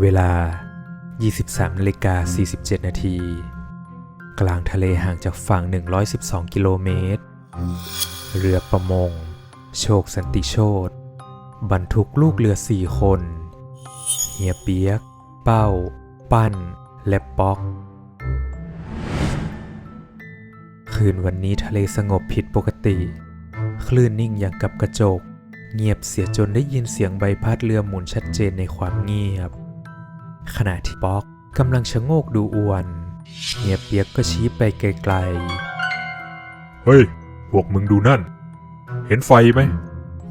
เวลา 23นาฬิกา47 นาที กลางทะเลห่างจากฝั่ง 112 กิโลเมตร เรือประมง โชคสันติโชตบรรทุกลูกเรือสี่คน เฮียเปียก เป้า ปั้น และป๊อก คืนวันนี้ทะเลสงบผิดปกติ คลื่นนิ่งอย่างกับกระจก เงียบเสียจนได้ยินเสียงใบพัดเรือหมุนชัดเจนในความเงียบ ขณะที่ป๊อกกำลังชะโงกดูอวนเฮียเปียกก็ชี้ไปไกลเฮ้ย พวกมึงดูนั่น เห็นไฟไหม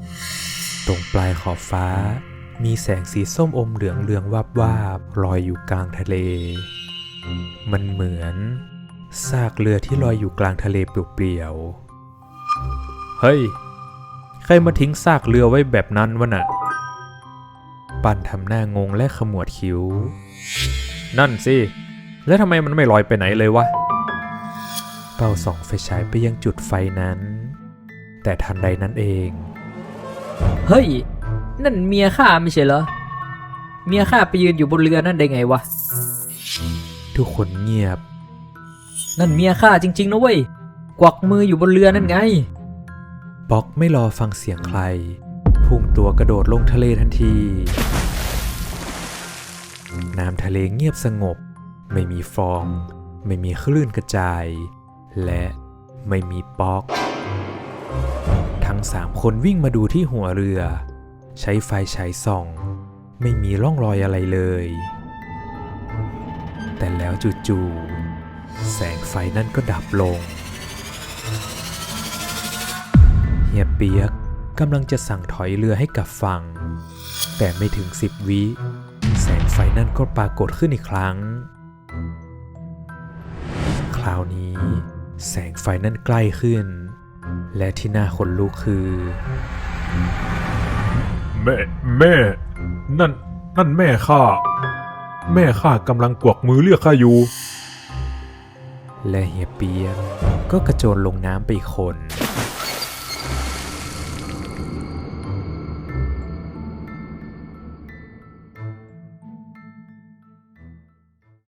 ๆตรงปลายขอบฟ้า มีแสงสีส้มอมเหลืองเรืองวาบวาบๆลอยอยู่กลางทะเล มันเหมือนซากเรือที่ลอยอยู่กลางทะเลเปลี่ยวๆ เฮ้ย ใครมาทิ้งซากเรือไว้แบบนั้นวะน่ะ ปั่นทำหน้างงและขมวดคิ้ว นั่นสิ แล้วทำไมมันไม่ลอยไปไหนเลยวะ เป้าส่องไฟฉายไปยังจุดไฟนั้น แต่ทันใดนั้นเอง เฮ้ย นั่นเมียข้าไม่ใช่เหรอ เมียข้าไปยืนอยู่บนเรือนั่นได้ไงวะ ทุกคนเงียบ นั่นเมียข้าจริง ๆ นะเว้ย กวักมืออยู่บนเรือนั่นไงป๊อกไม่รอฟังเสียงใคร พุ่งตัวกระโดดลงทะเลทันที น้ำทะเลเงียบสงบ ไม่มีฟอง ไม่มีคลื่นกระจาย และไม่มีป๊อก ทั้งสามคนวิ่งมาดูที่หัวเรือ ใช้ไฟฉายส่อง ไม่มีร่องรอยอะไรเลย แต่แล้วจู่ๆแสงไฟนั่นก็ดับลงเฮียเปียก กำลังจะสั่งถอยเรือให้กลับฝั่ง แต่ไม่ถึงสิบวิแสงไฟนั่นก็ปรากฏขึ้นอีกครั้ง คราวนี้ แสงไฟนั่นใกล้ขึ้น และที่น่าขนลุกคือ แม่แม่ นั่น นั่นแม่ข้า แม่ข้ากำลังกวักมือเรียกข้าอยู่ และเฮียเปียกก็กระโจนลงน้ำไปอีกคน